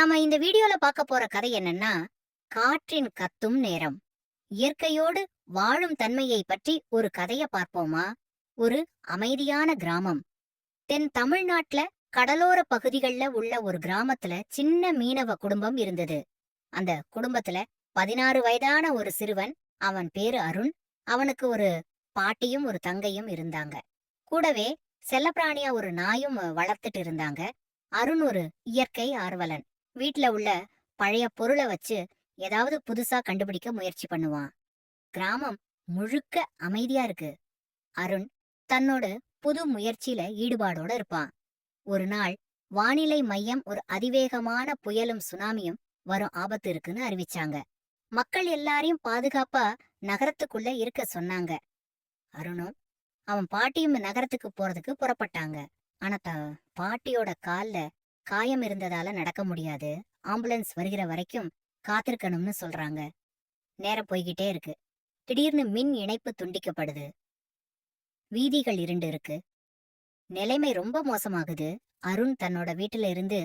நாம இந்த வீடியோல பார்க்க போற கதை என்னன்னா காற்றின் கத்தும் நேரம். இயற்கையோடு வாழும் தன்மையை பற்றி ஒரு கதைய பார்ப்போமா? ஒரு அமைதியான கிராமம். தென் தமிழ்நாட்டுல கடலோர பகுதிகள்ல உள்ள ஒரு கிராமத்துல சின்ன மீனவ குடும்பம் இருந்தது. அந்த குடும்பத்துல பதினாறு வயதான ஒரு சிறுவன் அவன் பேரு அருண். அவனுக்கு ஒரு பாட்டியும் ஒரு தங்கையும் இருந்தாங்க. கூடவே செல்லப்பிராணியா ஒரு நாயும் வளர்த்துட்டு இருந்தாங்க. அருண் ஒரு இயற்கை ஆர்வலன். வீட்ல உள்ள பழைய பொருளை வச்சு ஏதாவது புதுசா கண்டுபிடிக்க முயற்சி பண்ணுவான். கிராமம் முழுக்க அமைதியா இருக்கு. அருண் தன்னோட புது முயற்சியில ஈடுபாடோட இருப்பான். ஒரு நாள் வானிலை மையம் ஒரு அதிவேகமான புயலும் சுனாமியும் வரும் ஆபத்து இருக்குன்னு அறிவிச்சாங்க. மக்கள் எல்லாரையும் பாதுகாப்பா நகரத்துக்குள்ள இருக்க சொன்னாங்க. அருணும் அவன் பாட்டியும் நகரத்துக்கு போறதுக்கு புறப்பட்டாங்க. ஆனா த பாட்டியோட கால்ல காயம் இருந்ததால நடக்க முடியாது. ஆம்புலன்ஸ் வருகிற வரைக்கும் காத்திருக்கணும்னு சொல்றாங்க. நேரம் போய்கிட்டே இருக்கு. திடீர்னு மின் இணைப்பு துண்டிக்கப்படுது. வீதிகள் இருண்டு இருக்கு. நிலைமை ரொம்ப மோசமாகுது. அருண் தன்னோட வீட்டுல இருந்து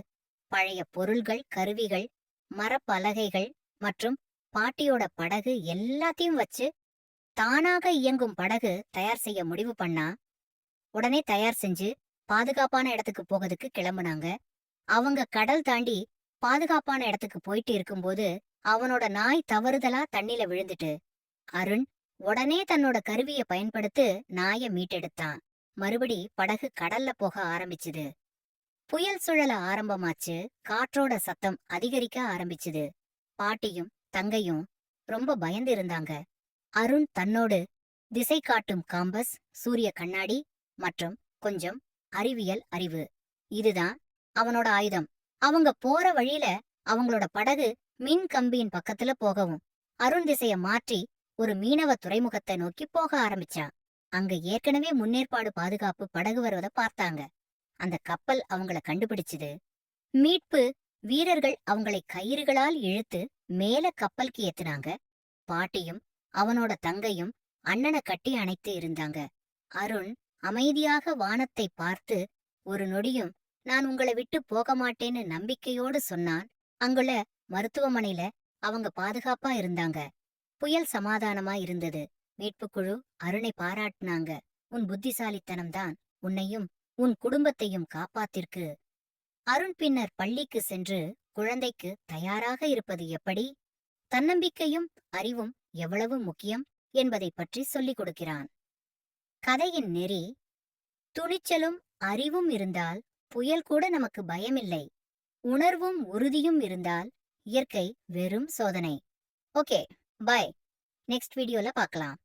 பழைய பொருள்கள் கருவிகள் மரப்பலகைகள் மற்றும் பாட்டியோட படகு எல்லாத்தையும் வச்சு தானாக இயங்கும் படகு தயார் செய்ய முடிவு பண்ணா உடனே தயார் செஞ்சு பாதுகாப்பான இடத்துக்கு போகிறதுக்கு கிளம்புனாங்க. அவங்க கடல் தாண்டி பாதுகாப்பான இடத்துக்கு போயிட்டு இருக்கும்போது அவனோட நாய் தவறுதலா தண்ணில விழுந்துட்டு அருண் உடனே தன்னோட கருவிய பயன்படுத்து நாய மீட்டெடுத்தான். மறுபடி படகு கடல்ல போக ஆரம்பிச்சுது. புயல் சுழல ஆரம்பமாச்சு. காற்றோட சத்தம் அதிகரிக்க ஆரம்பிச்சுது. பாட்டியும் தங்கையும் ரொம்ப பயந்து இருந்தாங்க. அருண் தன்னோடு திசை காட்டும் காம்பஸ் சூரிய கண்ணாடி மற்றும் கொஞ்சம் அறிவியல் அறிவு. இதுதான் அவனோட ஆயுதம். அவங்க போற வழியில அவங்களோட படகு மின் கம்பியின் பக்கத்துல போகவும் அருண் திசைய மாற்றி ஒரு மீனவ துறைமுகத்தை நோக்கி போக ஆரம்பிச்சான் அங்க ஏற்கனவே முன்னேற்பாடு பாதுகாப்பு படகு வருவதை பார்த்தாங்க. அந்த கப்பல் அவங்கள கண்டுபிடிச்சது. மீட்பு வீரர்கள் அவங்களை கயிறுகளால் இழுத்து மேல கப்பலுக்கு ஏத்துனாங்க. பாட்டியும் அவனோட தங்கையும் அண்ணனை கட்டி அணைத்து இருந்தாங்க. அருண் அமைதியாக வானத்தை பார்த்து ஒரு நொடியும் நான் உங்களை விட்டு போக மாட்டேன்னு நம்பிக்கையோடு சொன்னான். அங்குள்ள மருத்துவமனையில அவங்க பாதுகாப்பா இருந்தாங்க. புயல் சமாதானமா இருந்தது. மீட்புக்குழு அருணை பாராட்டினாங்க. உன் புத்திசாலித்தனம்தான் உன்னையும் உன் குடும்பத்தையும் காப்பாத்திற்கு அருண் பின்னர் பள்ளிக்கு சென்று குழந்தைக்கு தயாராக இருப்பது எப்படி? தன்னம்பிக்கையும் அறிவும் எவ்வளவு முக்கியம் என்பதை பற்றி சொல்லிக் கொடுக்கிறான். கதையின் நெறி துணிச்சலும் அறிவும் இருந்தால் புயல் கூட நமக்கு பயமில்லை. உணர்வும் உறுதியும் இருந்தால் இயற்கை வெறும் சோதனை. Okay bye. நெக்ஸ்ட் வீடியோல பார்க்கலாம்